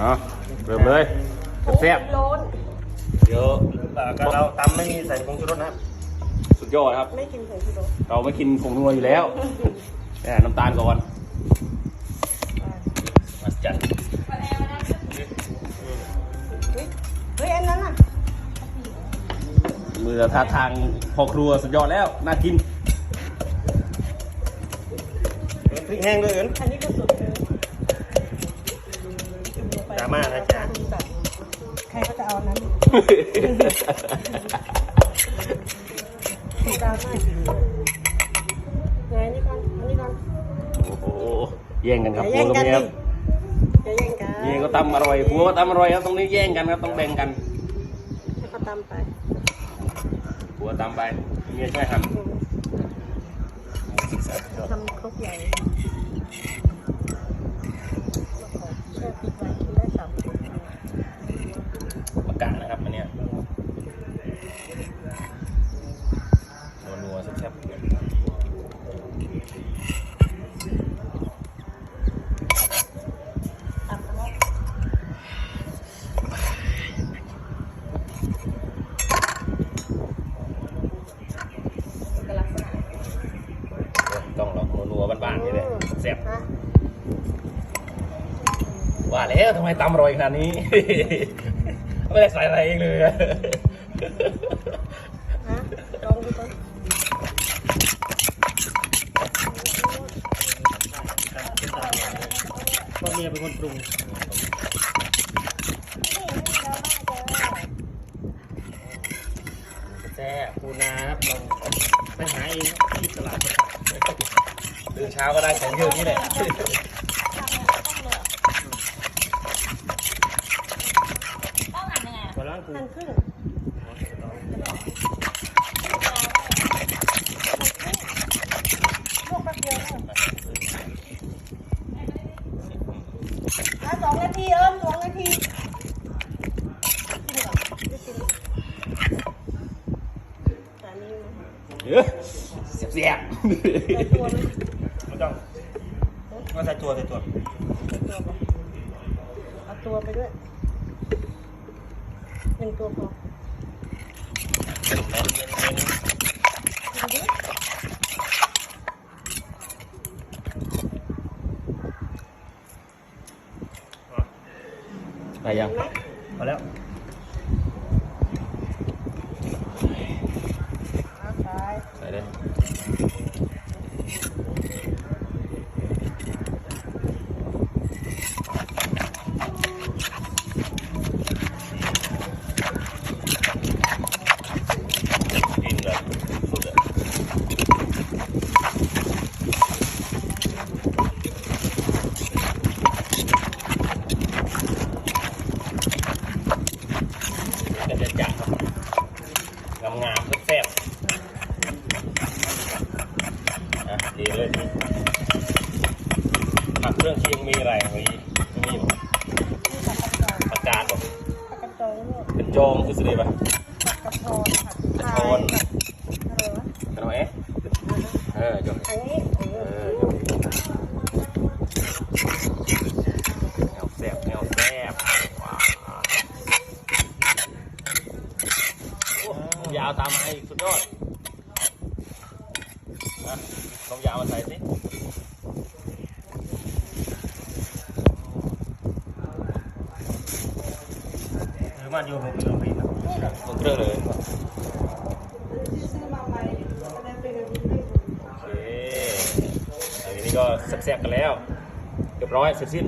อ๋อเริ่มเลยแซ่บโล้นๆเดี๋ยวก็เราตำไม่มีใส่ผงชูรสนะครับสุดยอดครับ ไม่กินผงชูรสเราไม่กินผงนัวอยู่แล้วแหมน้ำตาลก่อนมาจัดเฮ้ยเฮ้ยอันนั้นอะมือท่าทางพ่อครัวสุดยอดแล้วน่ากินพริกแห้งด้วยอื่นอันนี้ก็สุดเลย ดราม่านะจ๊ะใครก็จะเอาอันนั้นถูกดราม่าจริงเลยไหนอันนี้ก่อนอันนี้ก่อนโอ้โหแย่งกันครับอย่าผัแย่งกับกันเมียดิรับอย่าแย่งกันเมียก็ตำอร่อยผัวก็ตำอร่อยครับตรงนี้แย่งกันครับต้องแบ่งกันให้เขาตามไปผัวตำไปเมียช่วยหั่นทำครกใหญ่แช่ปิดไว้กินได้สามครก มะกะนะครับอันเนี้ยนัวๆแซ่บๆต้องหรอกนัวๆบ้านๆนี่เลยแซ่บ ฮะ ว่าแล้วทำไมตำอร่อยขนาดนี้ ไม่ได้ใส่อะไรเองเลยอะฮะลองดูก่อนก็เมียเป็นคนปรุงแซ่บปูนาครับเราไปหาเองที่ตลาดตื่นเช้าก็ได้ของเยอะนี่แหละ ขอล้างปู หั่นครึ่งลวกแป๊บเดียวนะอะสองนาทีเอิ้มสองนาทีเยเสียบเสียบใส่ตัวไมไม่ต้องก็ใส่ตัวใส่ตัวใส่ตัวก่อนเอาตัวไปด้วยหนึ่งตัวพอ กินดิไปยังเห็นไหมพอแล้วเอาซ้ายใส่เลยกินเลยสุดเลยก็จะจัดครับ งามๆแซ่บๆอะดีเลยผักเครื่องเคียงมีอะไรมีมีอยู่นี่ผักกรอประกาศบอกผักกระจองเนี่ยเป็นจองคือสิเดปะผักกระทอนผัก กระ ไท ท้อน ยอะไรวะ กระท้อนเอ๊ะเออจอง อันนี้เอ เอ อ อแนวแซ่บแนวแซ่บว้าวโอ้น้ำยาวตา มมาอีกสุดยอดนะน้ำยาวมาใส่สิหรือมาอยู่ผมอยู่พี่นะนี่แหละลงเครื่องเลยที่ซื้อมาใหม่แสดงเป็นอันนี้โอเคอันนี้ก็แซ่บๆกันแล้ว เรียบร้อยเสร็จสิ้น